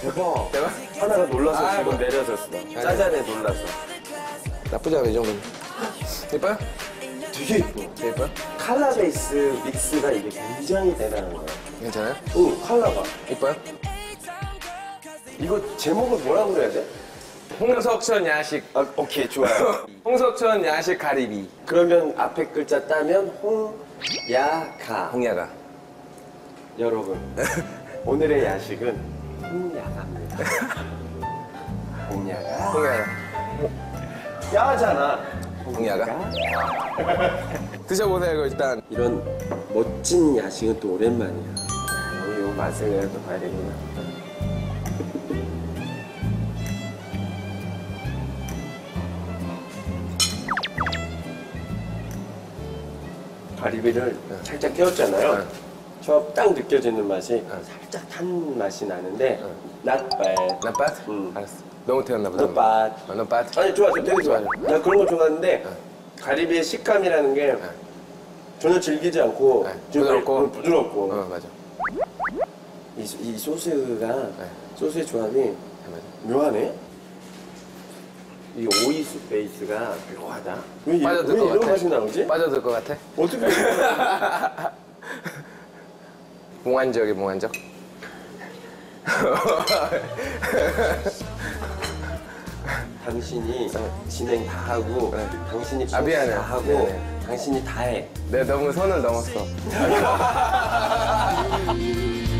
대박. 대박. 하나가 놀라서 아, 지금 뭐. 내려졌어. 짜잔에 놀라서. 나쁘지 않아, 이 정도는. 예뻐요? 되게 예뻐. 되게 예뻐요? 칼라 베이스 믹스가 이게 굉장히 대단한 거야. 괜찮아요? 응, 칼라가. 예뻐요? 이거 제목을 뭐라고 그래야 돼? 홍석천 야식. 아, 오케이, 좋아요. 홍석천 야식 가리비. 그러면 앞에 글자 따면 홍 야 가. 홍야가. 여러분, 오늘의 야식은 홍야가입니다. 홍야가. 홍야가. 야잖아. 홍야가? 드셔보세요, 이거 일단. 이런 멋진 야식은 또 오랜만이야. 여기 요 맛을 내가 또 봐야 되구나. 가리비를 살짝 깨웠잖아요. 네. 저딱 느껴지는 맛이 살짝 탄 맛이 나는데 not bad. 나 빠트? 음. 알았어. 너무 태웠나 보다. not bad. 아, 너 빠트? 아니 좋아, 저 되게 좋아. 나 그런 거 좋아하는데 가리비의 식감이라는 게 전혀 질기지 않고 네, 좀 부드럽고. 부드럽고 어, 맞아. 이, 소- 이 소스가 네. 소스의 조합이. 묘하네. 이 오이수 베이스가 묘하다. 왜, 이- 빠져들 왜 것 이런 같아. 맛이 나오지? 빠져들 것 같아? 어떻게 몽환적이 몽환적. 당신이 진행 다 하고 네. 당신이 아, 미안해. 다 하고 미안해. 당신이 다 해. 내가 너무 선을 넘었어.